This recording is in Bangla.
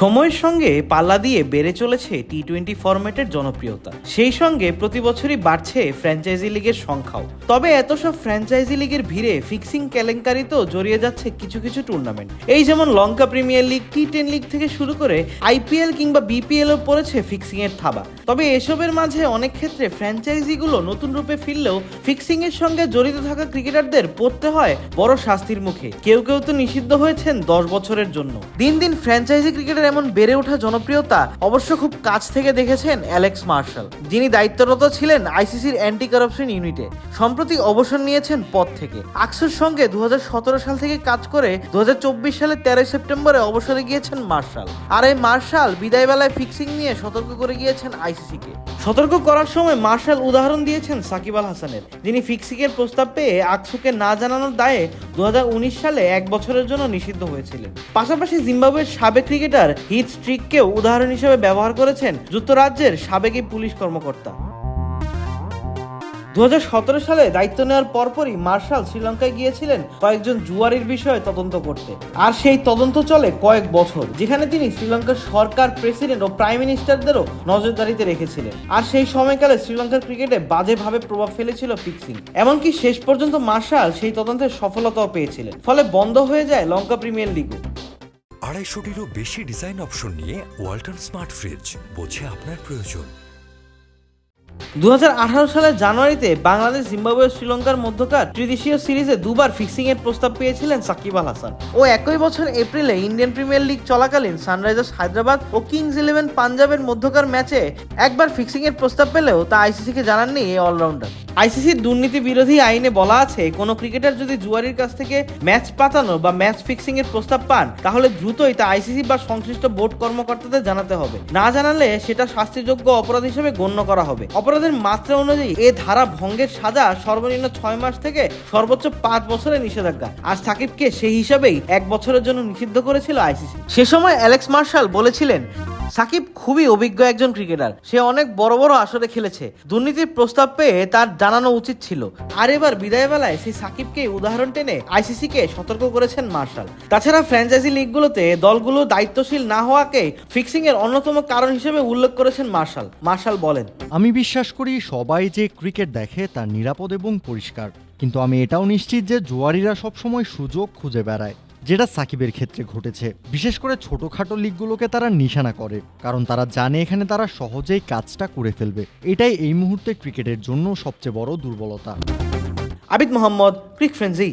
সময়ের সঙ্গে পাল্লা দিয়ে বেড়ে চলেছে টি টোয়েন্টি ফরম্যাটের জনপ্রিয়তা। সেই সঙ্গে প্রতি বছরই বাড়ছে ফ্র্যাঞ্চাইজি লিগের সংখ্যাও। তবে এত সব ফ্র্যাঞ্চাইজি লিগের ভিড়ে ফিক্সিং কেলেঙ্কারিতেও জড়িয়ে যাচ্ছে কিছু কিছু টুর্নামেন্ট এই যেমন Lanka Premier League T ten League থেকে শুরু করে আইপিএল কিংবা বিপিএলও পড়েছে ফিক্সিং এর থাবা। তবে এসবের মাঝে অনেক ক্ষেত্রে ফ্র্যাঞ্চাইজিগুলো নতুন রূপে ফিরলেও ফিক্সিং এর সঙ্গে জড়িত থাকা ক্রিকেটারদের পড়তে হয় বড় শাস্তির মুখে। কেউ কেউ তো নিষিদ্ধ হয়েছেন দশ বছরের জন্য। দিন দিন ফ্র্যাঞ্চাইজি ক্রিকেটের এমন বেড়ে ওঠা জনপ্রিয়তা অবশ্য খুব কাছ থেকে দেখেছেন অ্যালেক্স মার্শাল। যিনি দায়িত্বরত ছিলেন আইসিসির অ্যান্টি কারাপশন ইউনিটে সম্প্রতি অবসর নিয়েছেন পদ থেকে। আকসুর সঙ্গে দু হাজার সতেরো সাল থেকে কাজ করে দু সালের তেরোই সেপ্টেম্বরে অবসরে গিয়েছেন মার্শাল। আর এই মার্শাল বিদায়বেলায় ফিক্সিং নিয়ে সতর্ক করে গিয়েছেন আইসিসিকে। সতর্ক করার সময় মার্শাল উদাহরণ দিয়েছেন সাকিব আল হাসানের। যিনি ফিক্সিকের প্রস্তাব পেয়ে আকসুকে না জানানোর দায়ে দু হাজার উনিশ সালে এক বছরের জন্য নিষিদ্ধ হয়েছিলেন। পাশাপাশি জিম্বাবুয়ের সাবেক ক্রিকেটার হিথ স্ট্রিককেও উদাহরণ হিসেবে ব্যবহার করেছেন যুক্তরাজ্যের সাবেকই পুলিশ কর্মকর্তা। দু সালে দায়িত্ব নেওয়ার পরপরই মার্শাল শ্রীলঙ্কায় গিয়েছিলেন কয়েকজন জুয়ারির বিষয়ে তদন্ত করতে। আর সেই তদন্ত চলে কয়েক বছর, যেখানে তিনি শ্রীলঙ্কার সরকার, প্রেসিডেন্ট ও প্রাইম মিনিস্টারদেরও নজরদারিতে রেখেছিলেন। আর সেই সময়কালে শ্রীলঙ্কার ক্রিকেটে বাজেভাবে প্রভাব ফেলেছিল ফিক্সিং। এমনকি শেষ পর্যন্ত মার্শাল সেই তদন্তের সফলতাও পেয়েছিলেন, ফলে বন্ধ হয়ে যায় লঙ্কা প্রিমিয়ার লিগও। আড়াইশোটিরও বেশি ডিজাইন অপশন নিয়ে ওয়ালটন স্মার্ট ফ্রিজ বোঝে আপনার প্রয়োজন। দু হাজার আঠারো সালের জানুয়ারিতে বাংলাদেশ, জিম্বাবুয়ে, শ্রীলঙ্কার মধ্যকার ত্রিদেশীয় সিরিজে দুবার ফিক্সিং এর প্রস্তাব পেয়েছিলেন সাকিব আল হাসান। ও একই বছর এপ্রিলে ইন্ডিয়ান প্রিমিয়ার লিগ চলাকালীন সানরাইজার্স হায়দ্রাবাদ ও কিংস ইলেভেন পাঞ্জাবের মধ্যকার ম্যাচে একবার ফিক্সিং এর প্রস্তাব পেলেও তা আইসিসিকে জানাননি এই অলরাউন্ডার। আইসিসির দুর্নীতি বিরোধী আইনে বলা আছে, কোনো ক্রিকেটার যদি জুয়ারির কাছ থেকে ম্যাচ পাতানো বা ম্যাচ ফিক্সিং এর প্রস্তাব পান, তাহলে দ্রুতই তা আইসিসি বা সংশ্লিষ্ট বোর্ড কর্মকর্তাদের জানাতে হবে। না জানালে সেটা শাস্তিযোগ্য অপরাধ হিসেবে গণ্য করা হবে। অপরাধের মাত্রা অনুযায়ী এ ধারা ভঙ্গের সাজা সর্বনিম্ন ছয় মাস থেকে সর্বোচ্চ পাঁচ বছরের নিষেধাজ্ঞা। আর সাকিবকে সেই হিসাবেই এক বছরের জন্য নিষিদ্ধ করেছিল আইসিসি। সে সময় অ্যালেক্স মার্শাল বলেছিলেন সাকিব খুবই অভিজ্ঞ একজন ক্রিকেটার। সে অনেক বড় বড় আসরে খেলেছে। দুর্নীতির প্রস্তাব পেয়ে তার জানানো উচিত ছিল। আর এবার বিদায় বেলায় সেই সাকিবকে উদাহরণ টেনে আইসিসি কে সতর্ক করেছেন মার্শাল। তাছাড়া ফ্র্যাঞ্চাইজি লিগগুলোতে দলগুলো দায়িত্বশীল না হওয়াকে ফিক্সিং এর অন্যতম কারণ হিসেবে উল্লেখ করেছেন মার্শাল। মার্শাল বলেন, আমি বিশ্বাস করি সবাই যে ক্রিকেট দেখে তা নিরাপদ এবং পরিষ্কার। কিন্তু আমি এটাও নিশ্চিত যে জুয়ারিরা সবসময় সুযোগ খুঁজে বেড়ায়। যেটা সাকিবের ক্ষেত্রে ঘটেছে। বিশেষ করে ছোটখাটো লিগগুলোকে তারা নিশানা করে, কারণ তারা জানে এখানে তারা সহজেই কাজটা করে ফেলবে। এটাই এই মুহূর্তে ক্রিকেটের জন্য সবচেয়ে বড় দুর্বলতা। আবিদ মোহাম্মদ, ক্রিক ফ্রেন্সি।